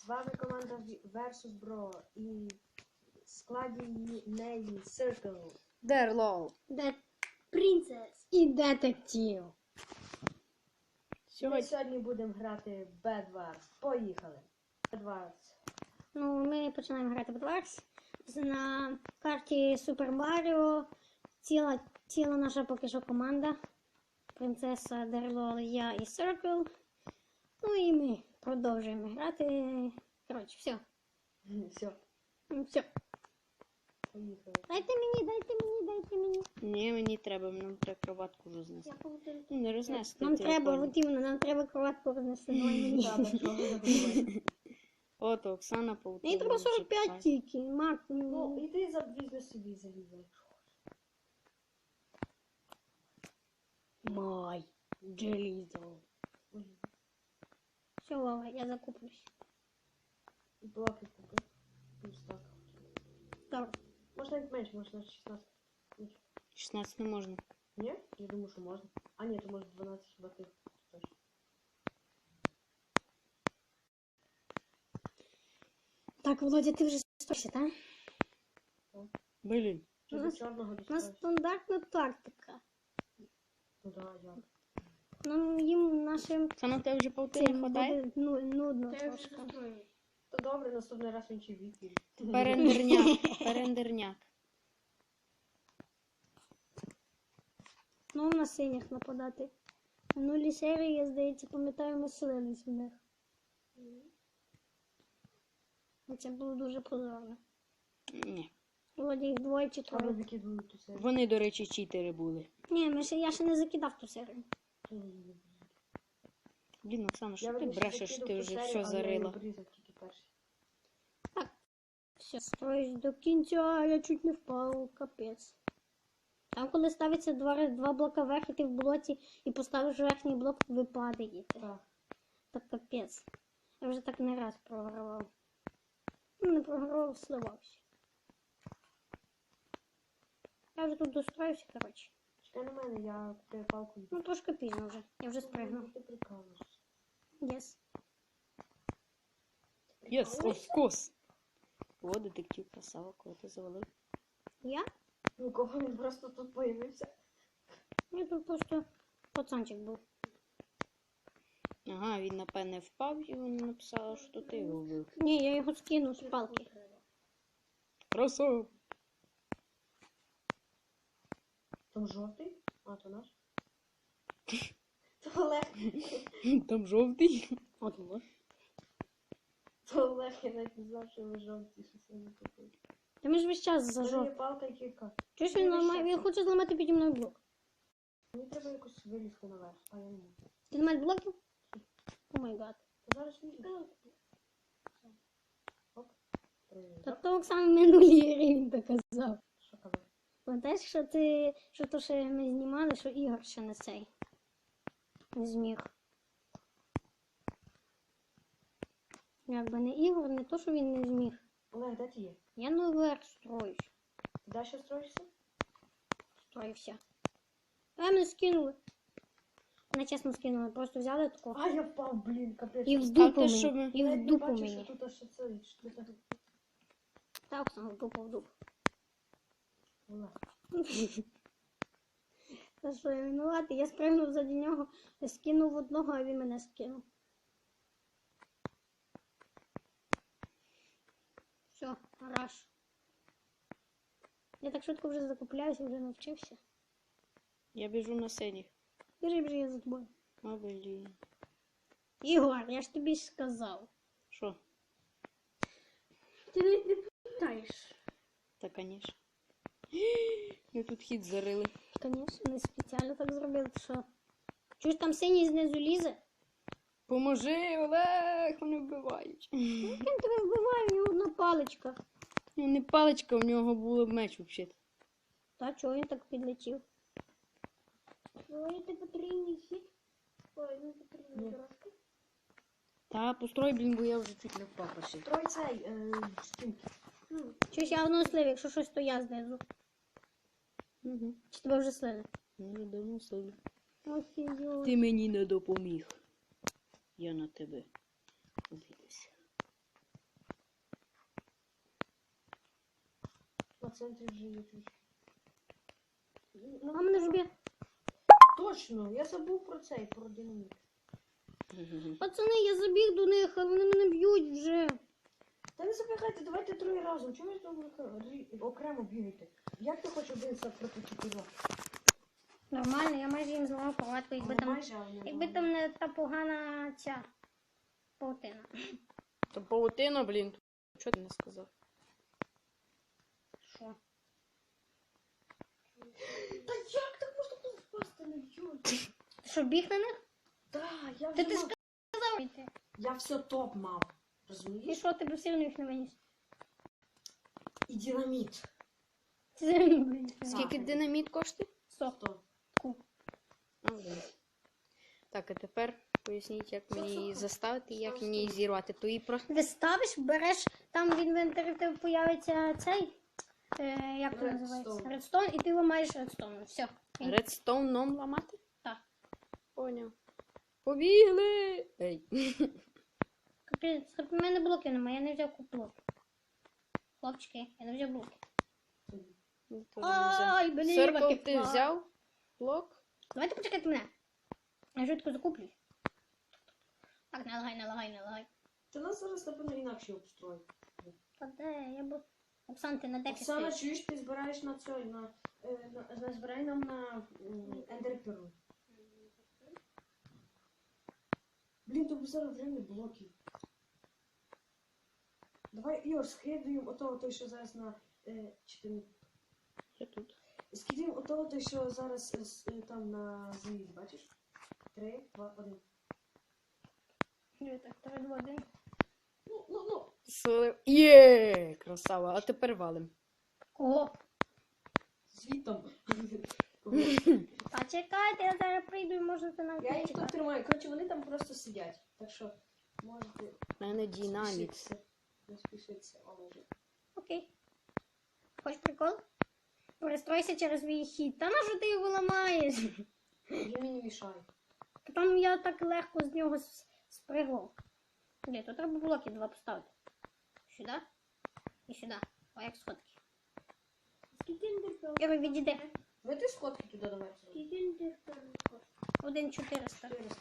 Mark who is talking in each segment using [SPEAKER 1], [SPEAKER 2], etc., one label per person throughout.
[SPEAKER 1] З вами команда Versus Bro і в складі неї Circle.
[SPEAKER 2] Дерлоу.
[SPEAKER 3] Де принцес.
[SPEAKER 2] І детектив.
[SPEAKER 1] Ми
[SPEAKER 2] Сьогодні.
[SPEAKER 1] сьогодні будемо грати Bed Wars. Поїхали. Bed Wars.
[SPEAKER 3] Ну, ми починаємо грати в Wars. На карті Super Mario ціла, ціла наша поки що команда. Принцеса Дерлол, я і Circle. Ну і ми продовжуємо грати. Коротше, все.
[SPEAKER 1] Все,
[SPEAKER 3] Ну, Все.
[SPEAKER 1] поїхали.
[SPEAKER 3] Дайте мені, дайте мені, дайте мені.
[SPEAKER 2] Ні, мені треба, нам треба кроватку рознести.
[SPEAKER 3] Я повторю.
[SPEAKER 2] Ну, Не рознести.
[SPEAKER 3] Нам треба, от іменно, нам треба кроватку рознести. Мені.
[SPEAKER 1] Того не виходить.
[SPEAKER 2] От Оксана.
[SPEAKER 3] Мені треба 45 тільки. Марк,
[SPEAKER 1] Ну,
[SPEAKER 3] ну,
[SPEAKER 1] іди за візьми собі залізай.
[SPEAKER 2] Май. Джелізо.
[SPEAKER 3] Все, Вова, я закуплюсь.
[SPEAKER 1] І блоки купи. Ну, так.
[SPEAKER 3] Добре.
[SPEAKER 1] Можна навіть менше, можна 16.
[SPEAKER 2] 16 не можна.
[SPEAKER 1] Ні? Я думаю, що можна. А ні, то може 12 хіба ти. Точно.
[SPEAKER 3] Так, Володя, ти вже стоїшся, так?
[SPEAKER 2] Блін.
[SPEAKER 1] Чи
[SPEAKER 3] У
[SPEAKER 1] до
[SPEAKER 3] нас-
[SPEAKER 1] чорного
[SPEAKER 3] У нас
[SPEAKER 1] дістаєш?
[SPEAKER 3] стандартна тактика.
[SPEAKER 1] Ну да, я.
[SPEAKER 3] Нам їм нашим
[SPEAKER 2] Оксана, тебе вже паутини
[SPEAKER 3] цим
[SPEAKER 2] хватає?
[SPEAKER 3] буде ну, нудно трошки.
[SPEAKER 1] То добре, наступний раз він чи віки.
[SPEAKER 2] Перендерняк. Перендерняк.
[SPEAKER 3] Ну, на синіх нападати. В Минулій серії, я здається, пам'ятаю, ми селились в них. І Це було дуже позорно.
[SPEAKER 2] Ні.
[SPEAKER 3] Володя їх двоє чи троє.
[SPEAKER 1] викидують.
[SPEAKER 2] Вони, до речі, читери були.
[SPEAKER 3] Ні, ми ще, я ще не закидав ту серію.
[SPEAKER 2] Блін, Оксана, що ти брешеш, ти вже все зарила.
[SPEAKER 1] обрізав.
[SPEAKER 3] Все, строюсь до кінця, я чуть не впав, капець. Там, коли ставиться два, два блока вверх, і ти в блоці і поставиш верхній блок, ви падаєте.
[SPEAKER 1] Так.
[SPEAKER 3] Так капець. Я вже так не раз програвав. Ну, не програвав, сливався. Я вже тут достроївся, коротше.
[SPEAKER 1] Чекай на мене, я купляю палку.
[SPEAKER 3] Ну, трошки пізно вже. Я вже спригнув.
[SPEAKER 1] Ти прикалуєшся.
[SPEAKER 3] Єс.
[SPEAKER 2] Єс, офкос. О, детектив красава, кого ти завалив.
[SPEAKER 3] Я?
[SPEAKER 1] Ну кого він просто тут появився?
[SPEAKER 3] Я тут просто пацанчик був.
[SPEAKER 2] Ага, він напевне впав і вона написала, що ти його вбив.
[SPEAKER 3] Ні, я його скинув з палки.
[SPEAKER 2] Красава.
[SPEAKER 1] Там жовтий? А, то наш. То Олег.
[SPEAKER 2] Там жовтий. От ось.
[SPEAKER 1] То Олег, я навіть не знав, що ви жовті, що це не купив.
[SPEAKER 3] Та ми ж весь час
[SPEAKER 1] Це є
[SPEAKER 3] зажов.
[SPEAKER 1] палка і кірка.
[SPEAKER 3] Чуєш, він ламає, він хоче зламати піді мною блок.
[SPEAKER 1] Мені треба якось вилізти наверх, а я не можу.
[SPEAKER 3] Ти не маєш блоків? О май гад.
[SPEAKER 1] Та зараз не знаю. Оп. Привіт.
[SPEAKER 3] Та то Оксана минулій грі він так казав.
[SPEAKER 1] Що казав?
[SPEAKER 3] Пам'ятаєш, що ти, що то ще ми знімали, що Ігор ще не цей. Не зміг. Якби не Ігор, не то, що він не зміг.
[SPEAKER 1] Олег, де ти є?
[SPEAKER 3] Я наверх строюсь.
[SPEAKER 1] Ти далі строїшся?
[SPEAKER 3] Строївся. А мене скинули. Не чесно скинули, просто взяли таку.
[SPEAKER 1] А, я впав, блін, капець.
[SPEAKER 3] І в дупу мені. І в дупу мені.
[SPEAKER 1] що що
[SPEAKER 3] Так, Оксана, в дупу, в дупу. Та що я винуватий? Я спригнув заді нього, скинув одного, а він мене скинув. Все, раш. Я так швидко вже закупляюся, вже навчився.
[SPEAKER 2] Я біжу на синіх.
[SPEAKER 3] Біжи, біжи, я за тобою.
[SPEAKER 2] А, блін.
[SPEAKER 3] Ігор, я ж тобі сказав.
[SPEAKER 2] Що?
[SPEAKER 3] Ти не питаєш.
[SPEAKER 2] Та, конечно. Ми тут хід зарили.
[SPEAKER 3] Звісно, не спеціально так зробив, ти що. Чуєш, там синій знизу лізе?
[SPEAKER 2] Поможи, Олег, вони вбивають.
[SPEAKER 3] Він тебе вбиває, в нього одна паличка.
[SPEAKER 2] Ну, Не паличка, у нього було меч взагалі.
[SPEAKER 3] Та чого він так підлетів? Строїти потрібний хід. Ой, не потрібно трошки.
[SPEAKER 2] Та, построй, блін, бо я вже чуть не впав почти.
[SPEAKER 1] Цей, е, стінки.
[SPEAKER 3] Чуєш, я одного слив, якщо щось, то я знизу.
[SPEAKER 2] Угу.
[SPEAKER 3] Чи тебе вже слили?
[SPEAKER 2] Ну, давно слили.
[SPEAKER 3] Офігеть.
[SPEAKER 2] Ти мені не допоміг. Я на тебе
[SPEAKER 1] обідуся. Пацан, ти. Ну,
[SPEAKER 3] а мене ж б'є.
[SPEAKER 1] Точно, я забув про цей, про динамік.
[SPEAKER 3] Пацани, я забіг до них, а вони мене б'ють вже.
[SPEAKER 1] Та не забігайте, давайте троє разом. Чому ви там окремо бігаєте? Як ти хочеш один сам проти чотирьох?
[SPEAKER 3] Нормально, я майже їм зламав палатку, якби там,
[SPEAKER 1] майже, але не
[SPEAKER 3] якби там не та погана ця паутина.
[SPEAKER 2] То паутина, блін. Чого ти не сказав?
[SPEAKER 3] Що?
[SPEAKER 1] Та як так можна було впасти на?
[SPEAKER 3] Ти що, біг на них?
[SPEAKER 1] Та, я
[SPEAKER 3] Ти
[SPEAKER 1] вже
[SPEAKER 3] ти
[SPEAKER 1] мав.
[SPEAKER 3] сказав.
[SPEAKER 1] Я все топ мав.
[SPEAKER 3] І
[SPEAKER 1] Розумієш?
[SPEAKER 3] що ти одно їх не виніс?
[SPEAKER 1] І динаміт.
[SPEAKER 3] Це блін.
[SPEAKER 2] Скільки динаміт коштує?
[SPEAKER 3] Сто.
[SPEAKER 1] То.
[SPEAKER 3] Ку.
[SPEAKER 2] А, блін. Так, а тепер поясніть, як мені її заставити і як мені її зірвати. То її просто.
[SPEAKER 3] Ти ставиш, береш, там в інвентарі в тебе появиться цей. Е, як це
[SPEAKER 1] Redstone.
[SPEAKER 3] називається? Редстон, і ти ламаєш редстон. Все.
[SPEAKER 2] Редстоуном ламати?
[SPEAKER 3] Так.
[SPEAKER 2] Поняв. Побігли! Ей.
[SPEAKER 3] Капець, в мене блоки немає, я не взяв куплок. Хлопчики, я не взяв блоки.
[SPEAKER 2] Я не взяв.
[SPEAKER 3] Ай, блін,
[SPEAKER 2] Циркл ти
[SPEAKER 3] кипла.
[SPEAKER 2] взяв? Блок?
[SPEAKER 3] Давайте почекайте мене. Я швидко закуплюсь. Так, не лагай, не лагай, не лагай.
[SPEAKER 1] Та нас зараз, напевно, інакше обстроїть.
[SPEAKER 3] Та де, я б... Оксан, ти на декі
[SPEAKER 1] Оксана,
[SPEAKER 3] стоїш.
[SPEAKER 1] чуєш, ти збираєш на цей, на, е, на, на збирай нам на ендерперу. Блін, тобі зараз вже не блоків. Давай, Ігор, скидуємо ото, той, що зараз на... Е, чи ти не-
[SPEAKER 2] Я тут.
[SPEAKER 1] Скидуємо ото, той, що зараз е, с- е, там на землі, бачиш? Три, два, один.
[SPEAKER 3] Ні, Так, три, два, один.
[SPEAKER 1] Ну, ну, ну.
[SPEAKER 2] Сили. Є! Красава. А тепер валим.
[SPEAKER 3] Кого?
[SPEAKER 1] Звітом.
[SPEAKER 3] Та чекайте, я зараз прийду і можете нам
[SPEAKER 1] Я їх тут тримаю. Коротше, вони там просто сидять. Так що можете
[SPEAKER 2] У мене динаміт.
[SPEAKER 1] спішитися. Не спішитися, але.
[SPEAKER 3] Окей. Хочеш прикол? Перестройся через свій хід. Та на що ти його ламаєш?
[SPEAKER 1] Він мені мішає.
[SPEAKER 3] Та Там я так легко з нього с- спригав. Ні, тут треба блоки два поставити. Сюди і сюди. О, як сходки. Іро, відійди.
[SPEAKER 1] Ви сходки туди давай.
[SPEAKER 3] Один 400.
[SPEAKER 1] 400.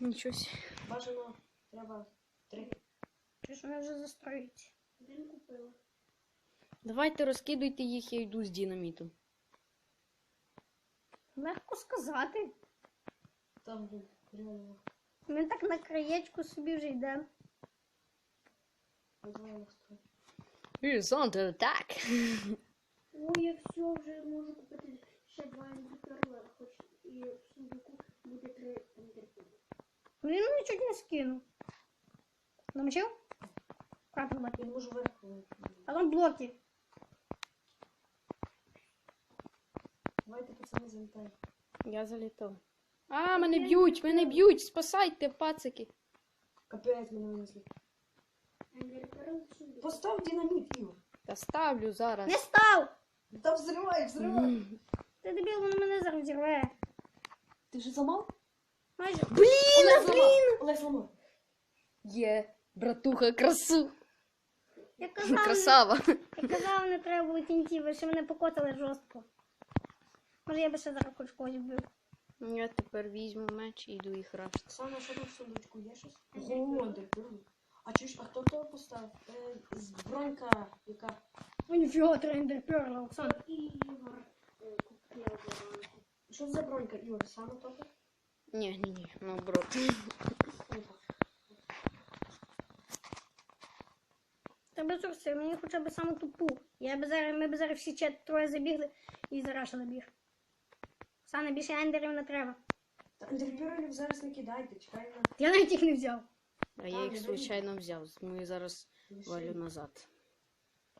[SPEAKER 2] Нічого.
[SPEAKER 1] Бажано треба три.
[SPEAKER 3] Чи ж вони вже застроюються? Один купила.
[SPEAKER 2] Давайте розкидуйте їх, я йду з динамітом.
[SPEAKER 3] Легко сказати.
[SPEAKER 1] Там блін, реально.
[SPEAKER 3] Ми так на краєчку собі вже йдемо.
[SPEAKER 1] Називаємо строй.
[SPEAKER 2] Is attack.
[SPEAKER 4] Ой, я все вже можу купити ще два індикатора, хоч і в сундуку буде три індикатори.
[SPEAKER 3] Він мене чуть не скинув. Намочив? Крапнув
[SPEAKER 1] Я не можу е,
[SPEAKER 3] А там блоки.
[SPEAKER 1] Давайте пацани залітаємо.
[SPEAKER 2] Я залітав. А, мене б'ють, мене б'ють, спасайте, пацики.
[SPEAKER 1] Капець мене винесли. Постав динаміт, Ігор.
[SPEAKER 2] Та ставлю зараз.
[SPEAKER 3] Не став!
[SPEAKER 1] Та взривай, взривай.
[SPEAKER 3] Ти дебіл, воно мене зараз зірве.
[SPEAKER 1] Ти вже зламав?
[SPEAKER 3] Майже.
[SPEAKER 2] Блін,
[SPEAKER 1] Олег
[SPEAKER 2] блін!
[SPEAKER 1] Олег зламав.
[SPEAKER 2] Є, братуха, красу.
[SPEAKER 3] Я казав,
[SPEAKER 2] Красава.
[SPEAKER 3] я казав, не треба було кінців, ще мене покотали жорстко. Може я би ще зараз хоч когось вбив.
[SPEAKER 2] Я тепер візьму меч і йду їх рашити.
[SPEAKER 1] Оксана, що там в сундучку є щось? Ого, ендерперл. А чуєш, а хто то поставив? Е, збронька, яка?
[SPEAKER 3] Ой, ніфіга, три ендерперла, Оксан.
[SPEAKER 4] І Ігор е, купив зеленку.
[SPEAKER 1] Що за бронька, Ігор? Саме топи?
[SPEAKER 2] Ні, ні, ні, наоборот.
[SPEAKER 3] Треба зурси, мені хоча б саму тупу. Я би зараз, ми б зараз всі чет троє забігли і зарашили біг. Оксана, більше ендерів не треба.
[SPEAKER 1] Та ендерперлів зараз не кидайте, чекай на...
[SPEAKER 3] Я навіть їх не взяв.
[SPEAKER 2] А я їх случайно взяв. Тому я зараз валю назад.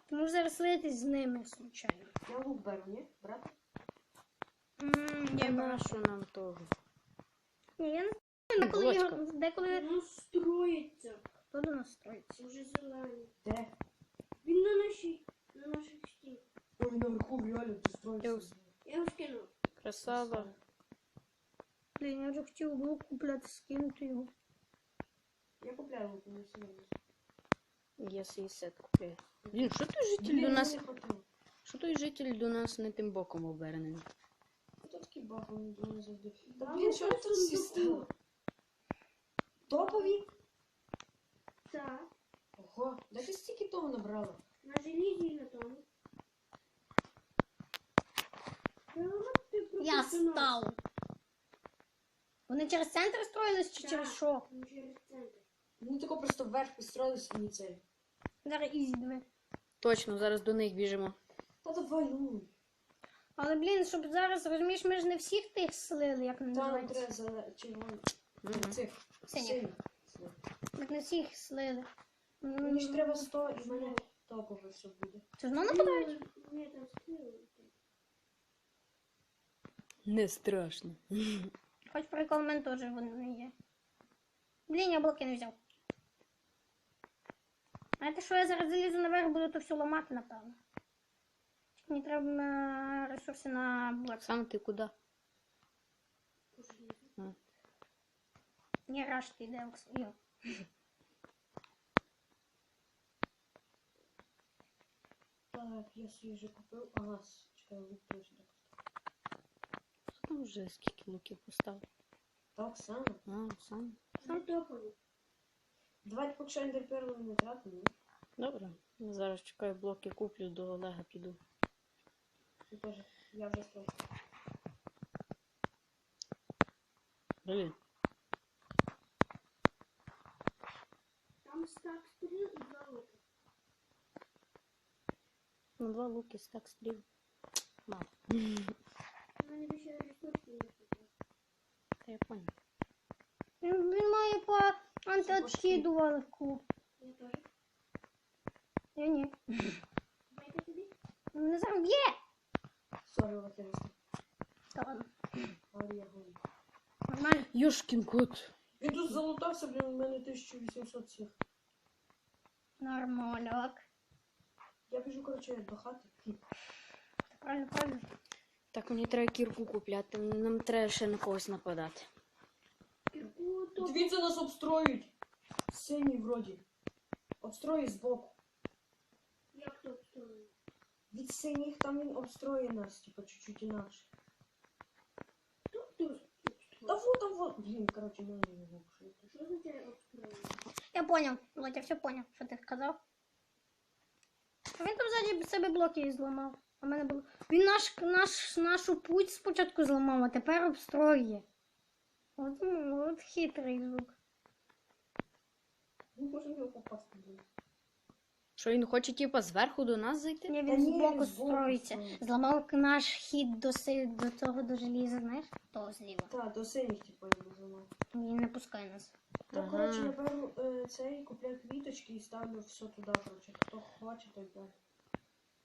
[SPEAKER 3] Тому зараз слитись з ними, случайно.
[SPEAKER 1] Я лук беру, ні? Брати?
[SPEAKER 3] Ммм, я бачу.
[SPEAKER 2] Нашу нам того.
[SPEAKER 3] Ні, я не знаю, деколи,
[SPEAKER 2] Блочка.
[SPEAKER 3] деколи
[SPEAKER 4] Воно строїться.
[SPEAKER 3] Хто до нас строїться.
[SPEAKER 4] Уже зелений.
[SPEAKER 1] Де?
[SPEAKER 4] Він на нашій, на наших стінах.
[SPEAKER 1] Ой, наверху реально ти
[SPEAKER 2] Я
[SPEAKER 1] строїшся.
[SPEAKER 4] Я його скинув.
[SPEAKER 2] Красава.
[SPEAKER 3] Блін, я вже хотів лук купляти, скинути його.
[SPEAKER 1] Я купляю лук, не все.
[SPEAKER 2] Я свій сет купляю. Блін, що ти житель до нас?
[SPEAKER 1] не.
[SPEAKER 2] Що той житель до нас не тим боком обернений?
[SPEAKER 1] Хто такий вони до мене завжди? Блін, що
[SPEAKER 4] просто
[SPEAKER 1] тут всі Топові?
[SPEAKER 4] Так.
[SPEAKER 1] Ого, де ти стільки того набрала?
[SPEAKER 4] На желізі і на тому.
[SPEAKER 3] Я став. Вони через центр строїлись чи
[SPEAKER 4] Так.
[SPEAKER 3] через що?
[SPEAKER 4] Через центр.
[SPEAKER 1] Вони тако просто вверх построили свій цей.
[SPEAKER 3] Зараз ізі диви.
[SPEAKER 2] Точно, зараз до них біжимо.
[SPEAKER 1] Та давай, ну.
[SPEAKER 3] Але, блін, щоб зараз, розумієш, ми ж не всіх тих слили, як
[SPEAKER 1] Там
[SPEAKER 3] називається.
[SPEAKER 1] треба за червоних.
[SPEAKER 2] Мгм.
[SPEAKER 1] Цих.
[SPEAKER 3] Синіх.
[SPEAKER 1] Синіх.
[SPEAKER 3] Як не всіх слили.
[SPEAKER 1] Мені ж треба 100 і в мене топове все буде.
[SPEAKER 3] Це знову нападають?
[SPEAKER 4] Ні, там стріли.
[SPEAKER 2] Не страшно.
[SPEAKER 3] Хоч прикол, в мене теж вони є. Блін, я блоки не взяв. Знаєте, що я зараз залізу наверх, буду то все ламати, напевно. Мені треба е, ресурси на блок.
[SPEAKER 2] Сам ти куди? А.
[SPEAKER 3] Ні, раш ти йде. Окс-
[SPEAKER 1] Так, я вже купив. Ага, чекай, лук точно.
[SPEAKER 2] Хто там вже скільки луків поставив?
[SPEAKER 1] Так само.
[SPEAKER 2] А, сам.
[SPEAKER 4] Там топові.
[SPEAKER 1] Давайте поки що ендерперлу не тратимо.
[SPEAKER 2] Добре. Я зараз чекаю блоки, куплю, до Олега піду.
[SPEAKER 1] Я теж. Я вже став.
[SPEAKER 2] Блін.
[SPEAKER 4] Там стак стріл і два луки.
[SPEAKER 2] Ну, два луки, стак стріл. Мало.
[SPEAKER 4] У мене більше ресурсів не хватає.
[SPEAKER 2] Та я понял.
[SPEAKER 3] Він, він має по антиоткидувалку.
[SPEAKER 4] Я теж.
[SPEAKER 3] Я ні.
[SPEAKER 4] Дайте тобі.
[SPEAKER 3] Не зараз б'є!
[SPEAKER 1] Сорі, Вакерista.
[SPEAKER 3] Та ладно.
[SPEAKER 1] Але я говорю.
[SPEAKER 3] Нормально.
[SPEAKER 2] Йошкін кот.
[SPEAKER 1] Він тут залутався, блін, у мене 1800 цих.
[SPEAKER 3] Нормальок.
[SPEAKER 1] Я біжу, коротше, до хати.
[SPEAKER 3] Правильно, правильно.
[SPEAKER 2] Так, мені треба кірку купляти. Нам треба ще на когось нападати.
[SPEAKER 4] Кірку топ.
[SPEAKER 1] Дивіться, нас обстроюють. Синій вроді. Обстроює збоку.
[SPEAKER 4] Як топ сторони?
[SPEAKER 1] Від синіх там він обстроює нас, типу, чуть-чуть інакше.
[SPEAKER 4] Тут тут.
[SPEAKER 1] Та вот, там вот. Блін, коротше, мене не
[SPEAKER 4] означає?
[SPEAKER 3] Я понял. Володь, я все понял, що ти сказав. Він там ззаді себе блоки зламав. А мене було. Він наш, наш, нашу путь спочатку зламав, а тепер обстроює. От, ну, от хитрий звук.
[SPEAKER 1] Ми можемо його попасти, блін.
[SPEAKER 2] Що він хоче, типа, зверху до нас зайти?
[SPEAKER 3] Ні, він збоку строїться. Зламав наш хід до, си- до того до желіза, знаєш? То зліва.
[SPEAKER 1] Та, до синіх, типу, я буду зламати.
[SPEAKER 3] Він не пускає нас.
[SPEAKER 1] Та,
[SPEAKER 2] Ага.
[SPEAKER 1] коротше, я беру е, цей, купляю квіточки і ставлю все туди, коротше. Хто хоче, той бере.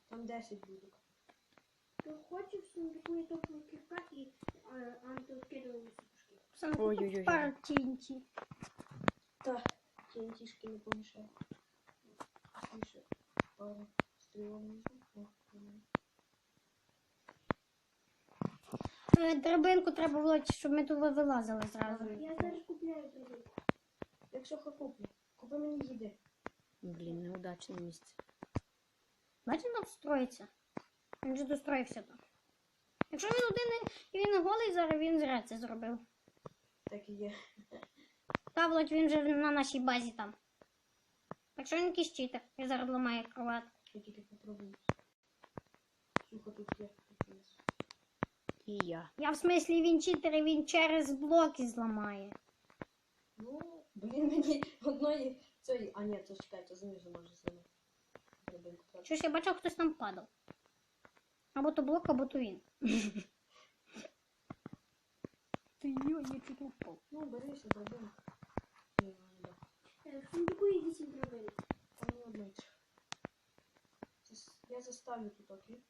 [SPEAKER 1] Там 10 буде.
[SPEAKER 4] Хто хоче в сундуку є топові кірка і е, антиоткидувальні сушки.
[SPEAKER 3] Саме
[SPEAKER 2] Ой-ой-ой.
[SPEAKER 3] партінті.
[SPEAKER 1] Так, тінтішки не помішають. Внизу. О, нормально.
[SPEAKER 3] Е, Драбинку треба Володь, щоб ми тут вилазили зразу.
[SPEAKER 4] Я зараз купляю драбинку.
[SPEAKER 1] Якщо куплю, купи мені їди.
[SPEAKER 2] Блін, неудачне місце.
[SPEAKER 3] Бачиш, він строїться. Він вже достроївся там. Якщо він один і він голий зараз, він зря це зробив.
[SPEAKER 1] Так і є.
[SPEAKER 3] Та Володь, він вже на нашій базі там. Якщо він якийсь читер, і зараз ламає кроватку.
[SPEAKER 1] Я тільки попробую. Сухо тут є.
[SPEAKER 2] І я.
[SPEAKER 3] Я в смислі він читер, і він через блоки зламає.
[SPEAKER 1] Ну, блін, мені одної цієї. А ні, то чекай, то знизу може зламати.
[SPEAKER 3] Що ж я бачив, хтось там падав. Або то блок, або то він. Ти йо, я чуть не впав.
[SPEAKER 1] Ну, берися, драбинку. Ні, ну, не да.
[SPEAKER 4] Е, В сундуку є 8 драбинок.
[SPEAKER 1] Там не одної. Я заставлю тут, окей?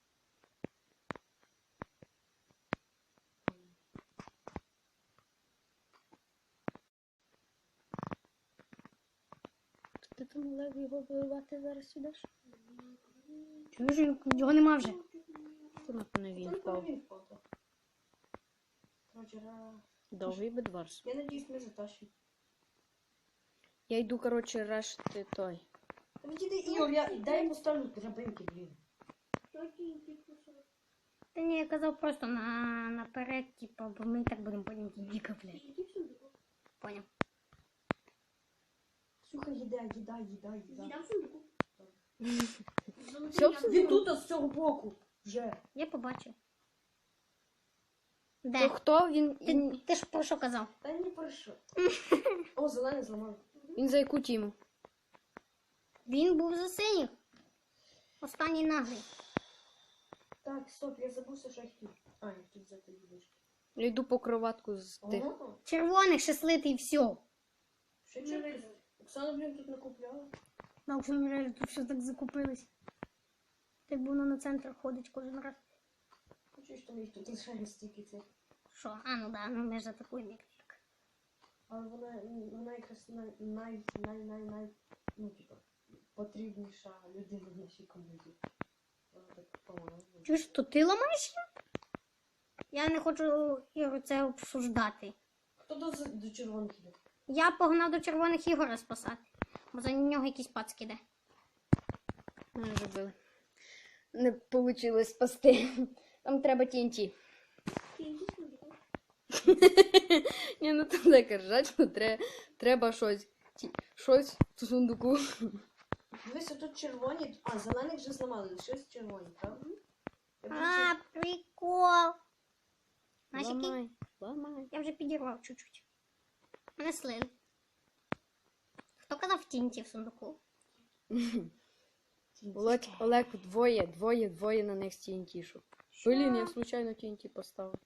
[SPEAKER 2] Ти там Олег його вбивати зараз ідеш?
[SPEAKER 3] Чуєш, він- його нема вже.
[SPEAKER 2] Ти напевно він впав.
[SPEAKER 1] він впав, так.
[SPEAKER 2] Довгий бедварс.
[SPEAKER 1] Я надіюсь, ми затащимо.
[SPEAKER 2] Я йду, коротше, решти той.
[SPEAKER 1] Та відійди, Ігор, я дай я поставлю драбинки, блін.
[SPEAKER 3] Та ні, я казав просто на, наперед, типу, бо ми і так будемо потім
[SPEAKER 4] в сундуку.
[SPEAKER 3] Поняв.
[SPEAKER 1] Сука, їда, їда, їда, їда.
[SPEAKER 4] Їда в сундуку.
[SPEAKER 2] Все в.
[SPEAKER 1] Він тут з цього боку. Вже.
[SPEAKER 3] Я побачив.
[SPEAKER 2] То
[SPEAKER 3] Де?
[SPEAKER 2] хто? Він,
[SPEAKER 3] Ти, ти ж про що казав?
[SPEAKER 1] Та ні про що. О, зелений зламав.
[SPEAKER 2] Він за яку тіму?
[SPEAKER 3] Він був за синіх. Останній наглий.
[SPEAKER 1] Так, стоп, я забувся, що я хотів. А, я хотів взяти їдочки.
[SPEAKER 2] Я йду по кроватку з тих.
[SPEAKER 1] Ого,
[SPEAKER 3] Червоних ще слити і все.
[SPEAKER 1] що чекай. Оксана, блін, тут накупляла.
[SPEAKER 3] На аукціонері тут все так закупились. Так би воно на центр ходить кожен раз.
[SPEAKER 1] Хочу, що їх тут лишає стільки цих.
[SPEAKER 3] Що? А, ну да, ну ми ж атакуємо як.
[SPEAKER 1] Але вона, вона якраз най, най, най, най, най, ну, типа, потрібніша людина в нашій команді. Вона.
[SPEAKER 3] Чуєш, то ти ламаєш? Я не хочу Ігор, це обсуждати.
[SPEAKER 1] Хто до, до червоних іде?
[SPEAKER 3] Я погнав до червоних Ігора спасати. Бо за нього якийсь пац киде.
[SPEAKER 2] Мене вже били. Не вийшло спасти. Там треба TNT. Ні, ну там так ржать, що треба, треба щось. Щось в сундуку.
[SPEAKER 1] Дивися, тут червоні, а, зелених вже зламали, лишились червоні, правда?
[SPEAKER 3] А, прикол.
[SPEAKER 2] Ламай, ламай.
[SPEAKER 3] Я вже підірвав чуть-чуть. Мене слили. Хто казав в тінті в сундуку?
[SPEAKER 2] Олег, двоє, двоє, двоє на них TNT шов. Блін, я случайно TNT поставив.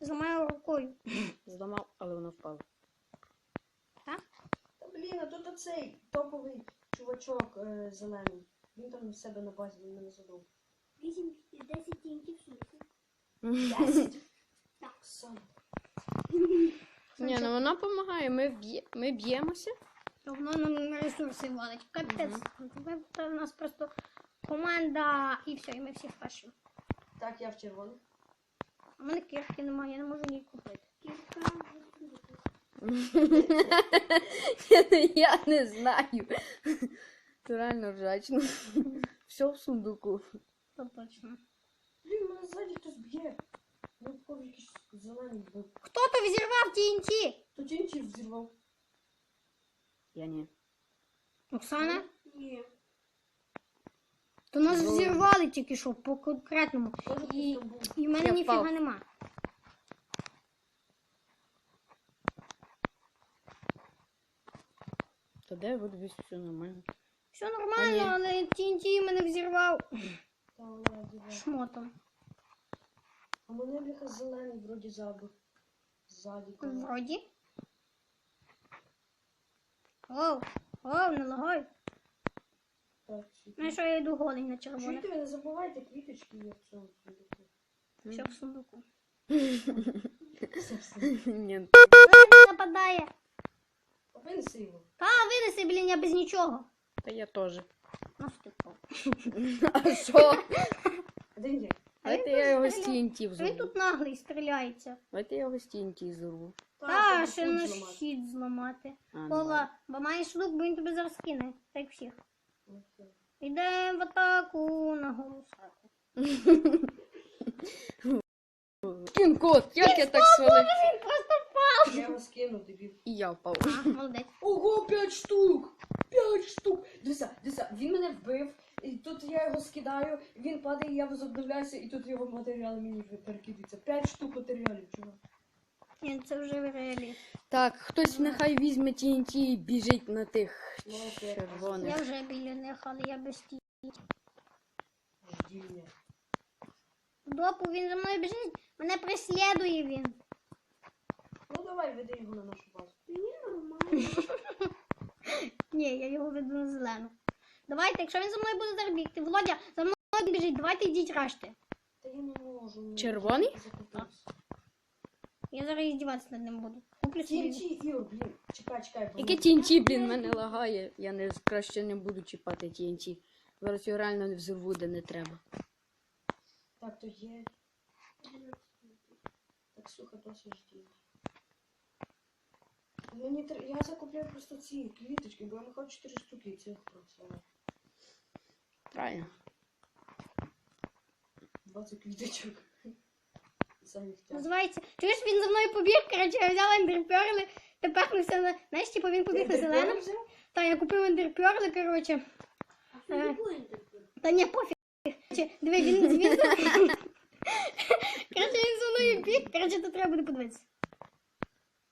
[SPEAKER 3] Зламаю рукою.
[SPEAKER 2] Зламав, але воно впало.
[SPEAKER 3] Так?
[SPEAKER 1] Та блін, а тут оцей топовий чувачок е, зелений. Він там в себе на базі, він мене задав.
[SPEAKER 4] 8 із 10 TNT в.
[SPEAKER 1] Десять.
[SPEAKER 4] Так.
[SPEAKER 1] Оксана.
[SPEAKER 2] Ні, ну вона допомагає, ми, б'є, ми б'ємося.
[SPEAKER 3] То воно нам ресурси валить. Капець. Тепер в нас просто команда і все, і ми всі вперше.
[SPEAKER 1] Так, я в червоних.
[SPEAKER 3] А в мене кірки немає, я не можу ні купити.
[SPEAKER 4] Кірка в сундуку.
[SPEAKER 2] я, не, я не знаю. Це реально ржачно. Все в сундуку.
[SPEAKER 3] То точно.
[SPEAKER 1] Блін, мене ззаді хтось б'є. Ну, такого якийсь зелений був.
[SPEAKER 3] Хто то взірвав TNT?
[SPEAKER 1] То тінчі взірвав.
[SPEAKER 2] Я ні.
[SPEAKER 3] Оксана?
[SPEAKER 4] Ні.
[SPEAKER 3] То нас взірвали тільки що по конкретному. І, і в мене ніфіга нема.
[SPEAKER 2] Та де дивись, все нормально.
[SPEAKER 3] Все нормально, але TNT мене взірвав шмотом.
[SPEAKER 1] А мене бляха зелений вроді забив. Ззаді.
[SPEAKER 3] Вроді. Оу, оу, не лагай. Ну і що я йду голий на червоне.
[SPEAKER 1] Чуєте, ви не забувайте квіточки є в цьому сундуку.
[SPEAKER 3] Все в сундуку.
[SPEAKER 1] Все, все.
[SPEAKER 2] Ні.
[SPEAKER 3] Зелений нападає.
[SPEAKER 1] Винеси його.
[SPEAKER 3] Та, винеси, блін, я без нічого.
[SPEAKER 2] Та я теж.
[SPEAKER 3] Ну, ступо.
[SPEAKER 2] А що?
[SPEAKER 1] А де є?
[SPEAKER 2] Давайте я його з
[SPEAKER 3] тут стріляє. Він тут наглий стріляється.
[SPEAKER 2] Давайте я його з TNT взорву.
[SPEAKER 3] Та, ще на
[SPEAKER 1] зламати.
[SPEAKER 3] щит зламати.
[SPEAKER 2] А, ну
[SPEAKER 3] Вова, бо маєш лук, бо він тебе зараз кине. Так всіх. Йдемо в атаку на голосаку.
[SPEAKER 2] Кінкот, як я так свалив?
[SPEAKER 3] Він просто впав.
[SPEAKER 1] Я його скинув, дебіл.
[SPEAKER 2] І я впав.
[SPEAKER 3] А, молодець.
[SPEAKER 1] Ого, п'ять штук! П'ять штук! Дивися, дивися, він мене вбив, і тут я його скидаю, він падає, я возобновляюся, і тут його матеріали мені перекидаються. П'ять штук матеріалів, чувак.
[SPEAKER 3] Ні, це вже в реалі.
[SPEAKER 2] Так, хтось нехай візьме TNT і біжить на тих червоних.
[SPEAKER 3] Я вже біля них, але я без ті. Допу він за мною біжить, мене преслідує він.
[SPEAKER 1] Ну давай, веди його на нашу базу.
[SPEAKER 4] Мені нормально.
[SPEAKER 3] Ні, я його веду на зелену. Давайте, якщо він за мною буде зараз бігти, Володя, за мною біжить, давайте йдіть рашти.
[SPEAKER 1] Та я не можу.
[SPEAKER 2] Червоний?
[SPEAKER 1] закупився.
[SPEAKER 3] Я зараз іздіватися над ним буду. Куплю собі.
[SPEAKER 1] Ігор, блін, чекай, чекай. бо
[SPEAKER 2] Яке
[SPEAKER 1] ми-
[SPEAKER 2] TNT, блін, мене лагає. Я не краще не буду чіпати TNT. Зараз його реально не взорву, де не треба.
[SPEAKER 1] Так, то є. Так, сука, досі. Мені тр... Я закупляю просто ці квіточки, бо я не хочу 4 штуки цих просто.
[SPEAKER 2] Правильно.
[SPEAKER 1] 20 квіточок.
[SPEAKER 3] Називається. Чуєш, він за мною побіг, коротше, я взяла ендерперли, тепер ми все на. Знаєш, типу він побіг на зелену. Та я купив ендерперли, коротше.
[SPEAKER 4] Інтерпер.
[SPEAKER 3] Та ні, пофіг. Коротше, диви, він, він... Коротше, він за мною біг, коротше, то треба буде подивитися.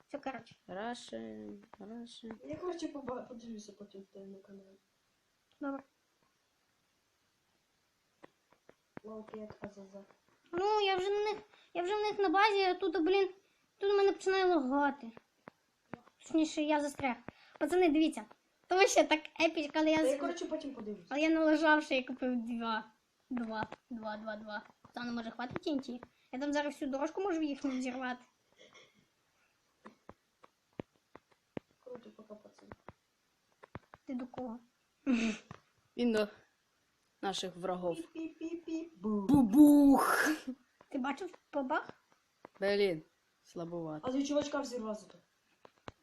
[SPEAKER 3] Все, коротше.
[SPEAKER 2] Раше, раше.
[SPEAKER 1] Я коротше поба- подивлюся потім в тебе на каналі.
[SPEAKER 3] Добре.
[SPEAKER 1] Лавки як Азаза.
[SPEAKER 3] Ну, я вже на них, я вже в них на базі, а тут, блін, тут у мене починає лагати. Точніше, я застряг. Пацани, дивіться. Тому що так епіч, коли я,
[SPEAKER 1] Та я коротше потім подивлюся.
[SPEAKER 3] але я налажав, що я купив два. Два, два, два, два. Та може хватить тінті. Я там зараз всю дорожку можу їх не зірвати.
[SPEAKER 1] Круто, пока пацан.
[SPEAKER 3] Ти до кого?
[SPEAKER 2] Він до наших врагов.
[SPEAKER 1] Бу.
[SPEAKER 2] Бубух!
[SPEAKER 3] Ти бачив побах?
[SPEAKER 2] Блін, слабовато.
[SPEAKER 1] А ти чувачка взірвав зато.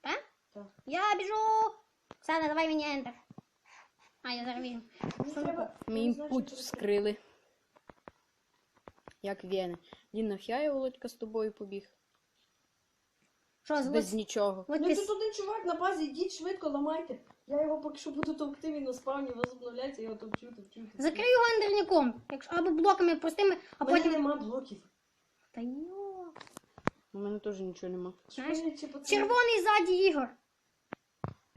[SPEAKER 3] Так?
[SPEAKER 1] Так.
[SPEAKER 3] Я біжу! Оксана, давай мені ентер. А, я зараз візьму.
[SPEAKER 2] Мій путь вскрили. Як Вєни. Дін нахя я Володька з тобою побіг.
[SPEAKER 3] Що, з
[SPEAKER 2] Без нічого.
[SPEAKER 1] Ну
[SPEAKER 3] ти
[SPEAKER 1] тут один чувак на базі, йдіть швидко, ламайте. Я його поки що буду товкти, він на спавні возобновляється, я його товчу, товчу. товчу.
[SPEAKER 3] Закрий його ендерником. Якщо або блоками простими, а
[SPEAKER 1] У мене
[SPEAKER 3] потім.
[SPEAKER 1] нема блоків.
[SPEAKER 3] Та йо.
[SPEAKER 2] У мене теж нічого нема.
[SPEAKER 3] Знаєш,
[SPEAKER 1] Чи-
[SPEAKER 3] Червоний ззаді Ігор.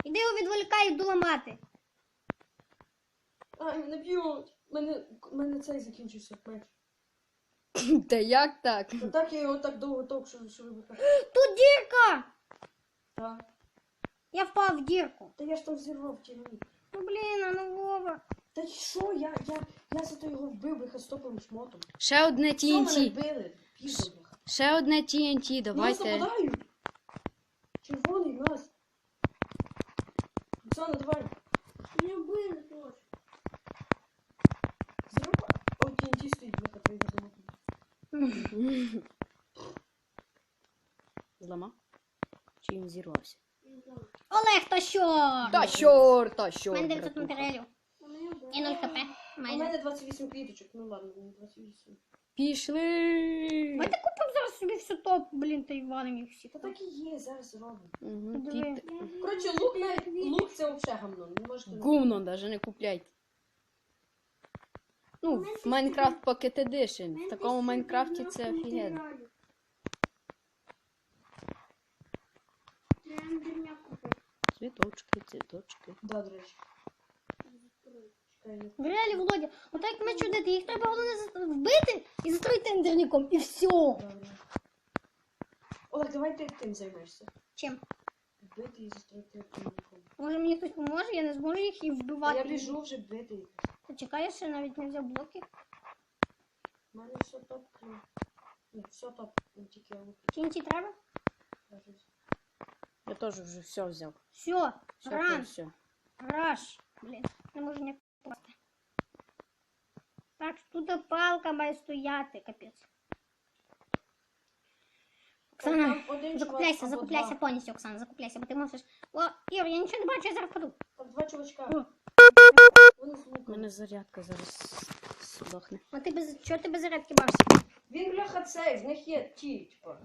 [SPEAKER 3] Іди його відволікай, йду ламати.
[SPEAKER 1] Ай, мене б'ють. Мене, мене цей закінчився меч.
[SPEAKER 2] Та як так?
[SPEAKER 1] Та так я його так довго товк, що, що вибухає.
[SPEAKER 3] Тут дірка!
[SPEAKER 1] Так.
[SPEAKER 3] Я впав в дірку.
[SPEAKER 1] Та я ж там взірвав в тіні.
[SPEAKER 3] Ну блін, а ну Вова.
[SPEAKER 1] Та й що, я, я, я зато його вбив бихастоповим шмотом.
[SPEAKER 2] Ще одне
[SPEAKER 1] Що мене
[SPEAKER 2] TNT. Ще одне TNT,
[SPEAKER 1] Нас
[SPEAKER 2] давайте.
[SPEAKER 1] нападають. Червоний нас. Оксана, давай.
[SPEAKER 4] Не вбили теж.
[SPEAKER 1] Зроби. О, TNT стоїть, бляха, твої замовлення.
[SPEAKER 2] Зламав? Чи він зірвався?
[SPEAKER 3] Олег, та що?
[SPEAKER 2] Та чорт, та
[SPEAKER 3] У мене 900
[SPEAKER 2] братуха.
[SPEAKER 3] матеріалів.
[SPEAKER 4] Мене.
[SPEAKER 3] І 0 хп.
[SPEAKER 1] У
[SPEAKER 3] Майже.
[SPEAKER 1] мене 28 квіточок, ну ладно, не 28.
[SPEAKER 2] Пішли.
[SPEAKER 3] Давайте купимо зараз собі всю топ, блін, та й валим їх всі.
[SPEAKER 1] Та так і є, зараз робимо.
[SPEAKER 2] Угу,
[SPEAKER 3] Диви.
[SPEAKER 2] ті-
[SPEAKER 1] Коротше, лук, на... лук це взагалі гамно, не можете...
[SPEAKER 2] Гумно, даже не купляйте. Ну, в Майнкрафт Pocket Edition. В такому Майнкрафті це офігенно.
[SPEAKER 4] Треба ендерняк купити.
[SPEAKER 2] Цвіточки, цвіточки.
[SPEAKER 1] Да, до речі.
[SPEAKER 3] В реалі, Володя, отак ми чудити, їх треба головне вбити і застроїти ендерником, і все.
[SPEAKER 1] Олег, давай ти тим займешся.
[SPEAKER 3] Чим?
[SPEAKER 1] Бити і застроїти автоматиком.
[SPEAKER 3] Може мені хтось поможе, я не зможу їх і
[SPEAKER 1] А
[SPEAKER 3] вбивати.
[SPEAKER 1] я біжу вже бити їх.
[SPEAKER 3] Чекай, я ще навіть не взяв блоки.
[SPEAKER 1] У мене все топ, крім. Ні, все топ, не тільки я лук
[SPEAKER 3] треба?
[SPEAKER 1] кажуть.
[SPEAKER 2] Я теж вже все взяв.
[SPEAKER 3] Все,
[SPEAKER 2] Все,
[SPEAKER 3] ран,
[SPEAKER 2] все.
[SPEAKER 3] раш. Блін, не можу ніяк попасти. Так, тут палка має стояти, капець. Оксана,
[SPEAKER 1] один
[SPEAKER 3] закупляйся,
[SPEAKER 1] чувак
[SPEAKER 3] закупляйся
[SPEAKER 1] два.
[SPEAKER 3] повністю, Оксана, закупляйся, бо ти можеш. О, Ігор, я нічого не бачу, я зараз впаду.
[SPEAKER 1] Там два чувачка.
[SPEAKER 3] О.
[SPEAKER 1] Вони з
[SPEAKER 2] У
[SPEAKER 1] луком.
[SPEAKER 2] мене зарядка зараз здохне.
[SPEAKER 3] А ти без чого ти без зарядки бався?
[SPEAKER 1] Він бляха цей, в них є ті, типа.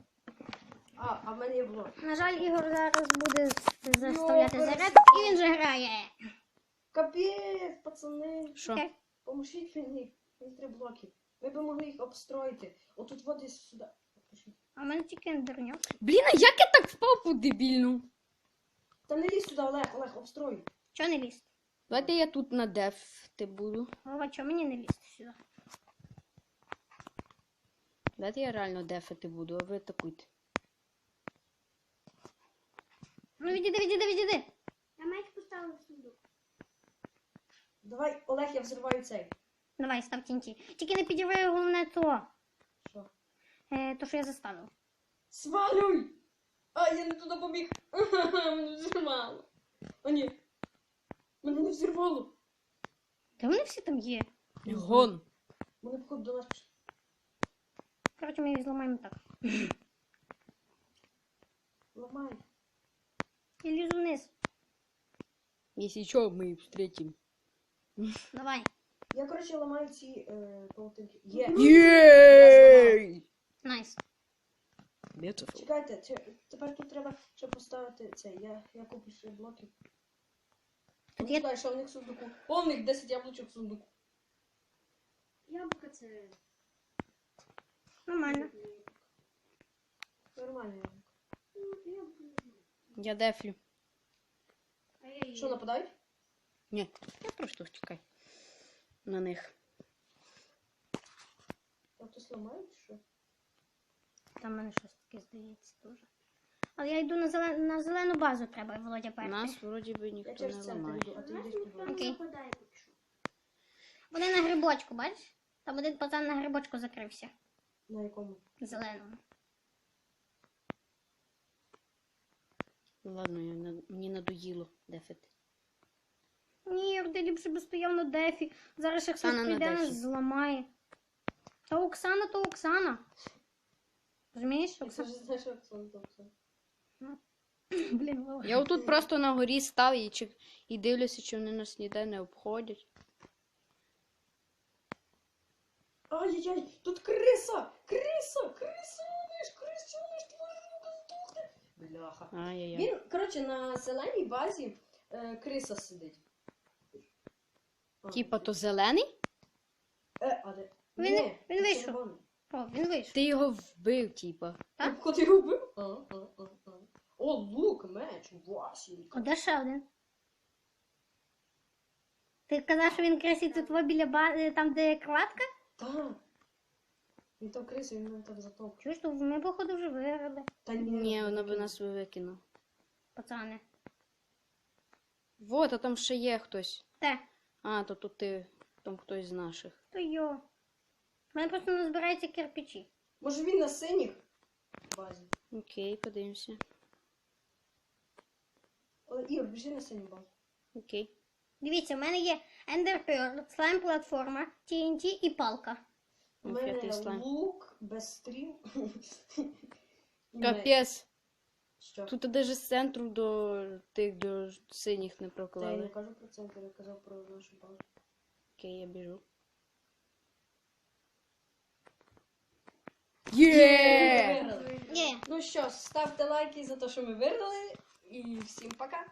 [SPEAKER 1] А, а в мене є блок.
[SPEAKER 3] На жаль, Ігор зараз буде заставляти
[SPEAKER 1] Йо,
[SPEAKER 3] зарядку, і він же грає.
[SPEAKER 1] Капець, пацани.
[SPEAKER 2] Що?
[SPEAKER 3] Окей.
[SPEAKER 1] Поможіть мені. Мені три блоки. Ми б могли їх обстроїти. Отут води сюди.
[SPEAKER 3] А в мене тільки ендерньок.
[SPEAKER 2] Блін, а як я так впав по дебільну?
[SPEAKER 1] Та не лізь сюди, Олег, Олег, обстрой.
[SPEAKER 3] Чого не лізти?
[SPEAKER 2] Давайте я тут на дефти буду.
[SPEAKER 3] Вова, чого мені не лізти сюди?
[SPEAKER 2] Давайте я реально дефити буду, а ви атакуйте.
[SPEAKER 3] Ну відійди, відійди, відійди.
[SPEAKER 4] Я меч поставив в сундук.
[SPEAKER 1] Давай, Олег, я взриваю цей.
[SPEAKER 3] Давай, став тінті. Тільки не підірвай головне то.
[SPEAKER 1] Що?
[SPEAKER 3] Е, то, що я заставив.
[SPEAKER 1] Свалюй! А, я не туди побіг. Мене взірвало. О, ні. Мене не взірвало.
[SPEAKER 3] Де вони всі там є?
[SPEAKER 2] Гон.
[SPEAKER 1] Вони, походу, до нас пішли.
[SPEAKER 3] Коротше, ми їх зламаємо так.
[SPEAKER 1] Ламай.
[SPEAKER 3] Я лізу вниз.
[SPEAKER 2] Що, ми їх встретим.
[SPEAKER 3] Давай.
[SPEAKER 1] Я, коротше, ламаю ці е, паутинки. Є.
[SPEAKER 2] Єй!
[SPEAKER 3] Найс.
[SPEAKER 2] Beautiful.
[SPEAKER 1] Чекайте, це- тепер тут треба ще поставити це. Я, я куплю ще блоки. Ну,
[SPEAKER 3] є-
[SPEAKER 1] чекай, що в них в сундуку? Повних 10 яблучок в сундуку.
[SPEAKER 4] Яблука це.
[SPEAKER 3] Нормально.
[SPEAKER 1] Нормально.
[SPEAKER 4] Ну, не знаю.
[SPEAKER 2] Я дефлю.
[SPEAKER 1] Що, нападають?
[SPEAKER 2] Ні, я просто чекай. На них.
[SPEAKER 1] А хтось ламають, що?
[SPEAKER 3] Там в мене щось таке здається дуже. Але я йду на, зелен... на зелену базу, треба, Володя, перший.
[SPEAKER 2] Нас вроді би
[SPEAKER 1] Я
[SPEAKER 2] ніхто
[SPEAKER 1] через
[SPEAKER 2] не
[SPEAKER 1] центр
[SPEAKER 2] ламає.
[SPEAKER 1] йду, а ти йдеш
[SPEAKER 3] Окей. Вони на грибочку, бачиш? Там один пацан на грибочку закрився.
[SPEAKER 1] На якому?
[SPEAKER 3] Зеленому.
[SPEAKER 2] Ладно, я мені надоїло дефити.
[SPEAKER 3] Ні, ти ліпше би стояв на дефі. Зараз як хтось прийде, нас зламає. Та Оксана, то Оксана. Розумієш, Оксана?
[SPEAKER 1] Томпсон.
[SPEAKER 3] Блін, Володя.
[SPEAKER 2] Я отут просто на горі став і, чи... і дивлюся, чи вони нас ніде не обходять.
[SPEAKER 1] Ай-яй-яй, тут криса! Криса! Крисюниш! Бляха.
[SPEAKER 2] Ай-яй-яй.
[SPEAKER 1] Він, коротше, на зеленій базі е, криса сидить.
[SPEAKER 2] Типа то зелений?
[SPEAKER 1] Е, а де?
[SPEAKER 3] Він-
[SPEAKER 1] Ні,
[SPEAKER 3] він
[SPEAKER 1] це
[SPEAKER 3] вийшов.
[SPEAKER 1] червоний.
[SPEAKER 3] О, він вийшов.
[SPEAKER 2] Ти його вбив, типа.
[SPEAKER 3] Так?
[SPEAKER 1] Хто його вбив? А, а, а, а. О, лук, меч.
[SPEAKER 3] О, де ще один? Ти казав, що він красить тут во біля бази, там, де кроватка?
[SPEAKER 1] Так. Він то криса, він мене так затовк.
[SPEAKER 3] Чуєш, то ми, походу, вже виграли,
[SPEAKER 1] Та ні,
[SPEAKER 2] Ні, вона би нас викинула.
[SPEAKER 3] пацани.
[SPEAKER 2] Вот, а там ще є хтось.
[SPEAKER 3] Те,
[SPEAKER 2] А, то тут ти там хтось з наших.
[SPEAKER 3] то йо. У мене просто не збираються кирпичі.
[SPEAKER 1] Може він на синіх базі?
[SPEAKER 2] Окей, подивимося.
[SPEAKER 1] Ігор, біжи на синю базу.
[SPEAKER 2] Окей.
[SPEAKER 3] Дивіться, в мене є Ender Pearl, слайм платформа, TNT і палка.
[SPEAKER 1] У мене лук без стріл.
[SPEAKER 2] Капець.
[SPEAKER 1] Що?
[SPEAKER 2] Тут навіть з центру до тих до синіх не
[SPEAKER 1] Та я не
[SPEAKER 2] проклали.
[SPEAKER 1] кажу про центр, я казав про нашу базу.
[SPEAKER 2] Окей, я біжу.
[SPEAKER 1] Виграли.
[SPEAKER 3] Є.
[SPEAKER 1] Ну що, ставте лайки за те, що ми виграли. І всім пока.